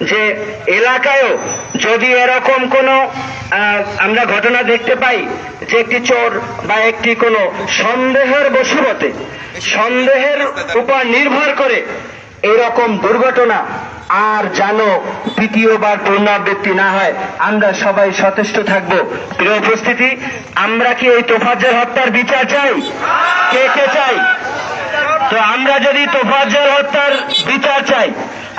যে এলাকায়ও যদি এরকম কোনো আমরা ঘটনা দেখতে পাই যে একটি চোর বা একটি কোনো সন্দেহের বশীবতে সন্দেহের উপর নির্ভর করে এরকম দুর্ঘটনা আর যেন দ্বিতীয়বার পুনরাবৃত্তি না হয়, আমরা সবাই সচেষ্ট থাকব। প্রিয় উপস্থিতি, আমরা কি এই তোফাজ্জেল হত্যার বিচার চাই? কে কে চাই? তো আমরা যদি তোফাজ্জল হত্যার বিচার চাই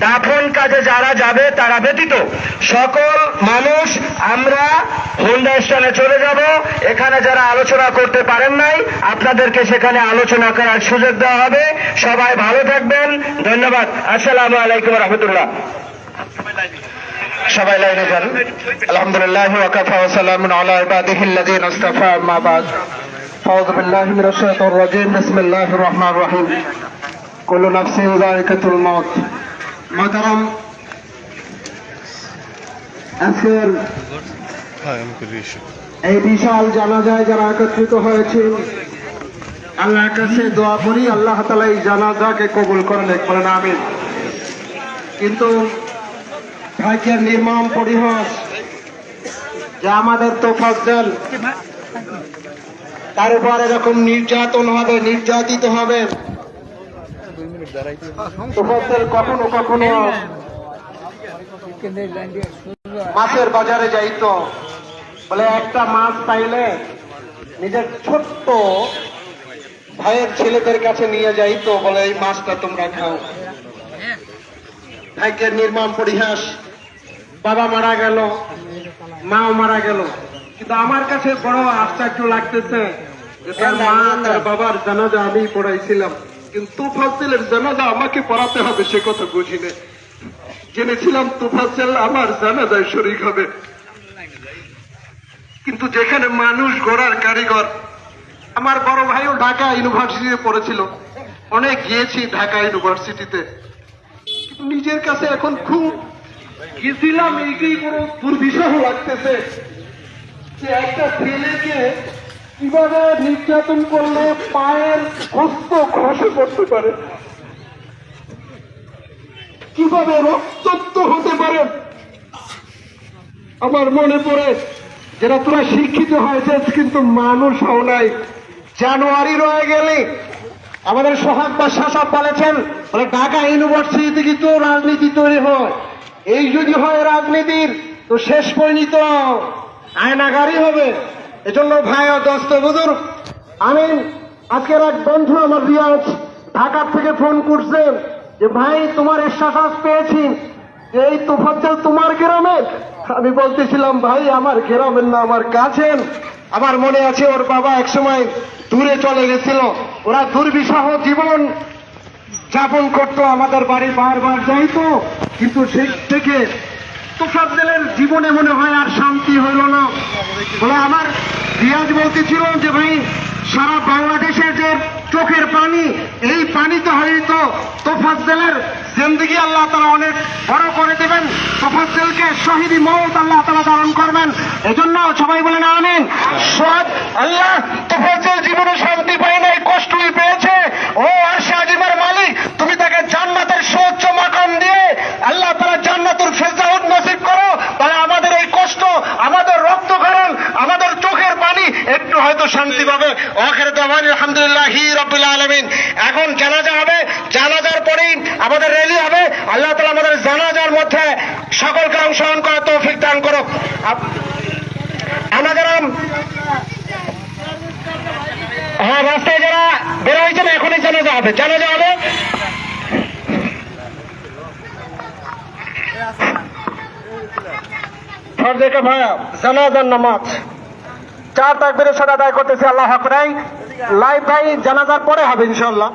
দাফন কাজে যারা যাবে, তারা ব্যতীত সকল মানুষ আমরা হোন্ডা স্ট্যান্ডে চলে যাব। এখানে যারা আলোচনা করতে পারেন নাই, আপনাদেরকে সেখানে আলোচনা করার সুযোগ দেওয়া হবে। সবাই ভালো থাকবেন। ধন্যবাদ। আসসালাম আলাইকুম রহমতুল্লাহ। সবাই লাইনে যান। আলহামদুলিল্লাহ ওয়াকাফা ওয়া সালামুন আলা ইবাদিহিল্লাযিনা ইসতাফা আম্মা বাদ। আউযু বিল্লাহি মিনাশ শাইতানির রাজীম। বিসমিল্লাহির রহমানির রহিম। কুল্লু নাফসিন যায়কাতুল মাউত। মোহতারাম এই বিশাল জানাজায় যারা একত্রিত হয়েছে আল্লাহ কাছে দোয়া করি, আল্লাহ তালা এই জানাজাকে কবুল করেন বলেন আমি কিন্তু ভাগ্যের নির্মম পরিহাস যে আমাদের তো ফসল তার উপর এরকম নির্যাতন হবে, নির্যাতিত হবে কখনো কখনো মাছের বাজারে যাইতো। বলে একটা মাছ পাইলে নিজের ছোট্ট ভাইয়ের ছেলেদের কাছে নিয়ে যাইতো, বলে এই মাছটা তোমরা খাও। ভাগ্যের নির্মম পরিহাস, বাবা মারা গেল, মাও মারা গেল। কিন্তু আমার কাছে বড় আশ্চর্য লাগতেছে মা বাবার জানাজা আমি পড়াইছিলাম। কিন্তু তুফাজ্জেলের জানাজা আমাকে পড়াতে হবে, সে কথা বুঝি না জেনেছিলাম তুফাজ্জেল আমার জানাজায় শরিক হবে। কিন্তু যেখানে মানুষ গড়ার কারিগর, আমার বড় ভাইও ঢাকা ইউনিভার্সিটিতে পড়েছিল। অনেক গিয়েছি ঢাকা ইউনিভার্সিটিতে। কিন্তু নিজের কাছে এখন খুব গেছিলাম এইটাই বড় দুর্বিষহ লাগতেছে। যে একটা ছেলেকে কীভাবে নির্যাতন করলে পায়ের হস্ত খসে পড়তে পারে। কীভাবে রক্তাক্ত হতে পারে? আমার মনে পড়ে, যারা তোরা শিক্ষিত হয়েছে, কিন্তু মানুষ হও নাই। জানুয়ারি রয়ে গেলে আমাদের সোহাগ বা শাসক বলেছেন বলে, ঢাকা ইউনিভার্সিটিতে কিন্তু রাজনীতি তৈরি হয়। এই যদি হয় রাজনীতির, তো শেষ পরিণত। আয়নাগারি হবে। এজন্য ভাই ও দস্ত বুজুর আমি আজকের এক বন্ধু আমার রিয়াজ ঢাকার থেকে ফোন করছেন যে, ভাই, তোমার এসাস পেয়েছি। এই তোফাজ্জল তোমার গ্রামের আমি বলতেছিলাম, ভাই, আমার গ্রামের না, আমার কাছের। আমার মনে আছে ওর বাবা একসময় দূরে চলে গেছিল। ওরা দুর্বিষহ জীবন যাপন করতো, আমাদের বাড়ি বারবার যাইতো। কিন্তু সেই থেকে তোফাজ্জেলের জীবনে মনে হয় আর শান্তি হইল না। বলে আমার রিয়াজ বলতেছিল যে, ভাই, সারা বাংলাদেশের যে চোখের পানি, এই পানিতে হয়তো তোফাজ্জেলের জিন্দগি আল্লাহ তারা অনেক বড় করে দেবেন। তোফাজ্জেলকে শহীদি মৌত আল্লাহ তারা ধারণ করবেন। এজন্য সবাই বলেন, আমিন। সব আল্লাহ শান্তি পাবে অখেরে দেওয়ান আলহামদুলিল্লাহ হি আলমিন। এখন জানাজা হবে, জানাজার পরেই আমাদের র্যালি হবে। আল্লাহ তালা আমাদের জানাজার মধ্যে সকলকে অংশগ্রহণ করা তৌফিক দান করো আমরা হ্যাঁ রাস্তায় যারা বের হয়েছেন এখনই জানাজা হবে। জানাজা হবে। ফর্দে কা ভায়া জানাজার নামাজ। চার তাকবিরের সাথে আদায় করতেছি আল্লাহ আকরাই লাইভ ভাই জানাজার পরে হবে ইনশাল্লাহ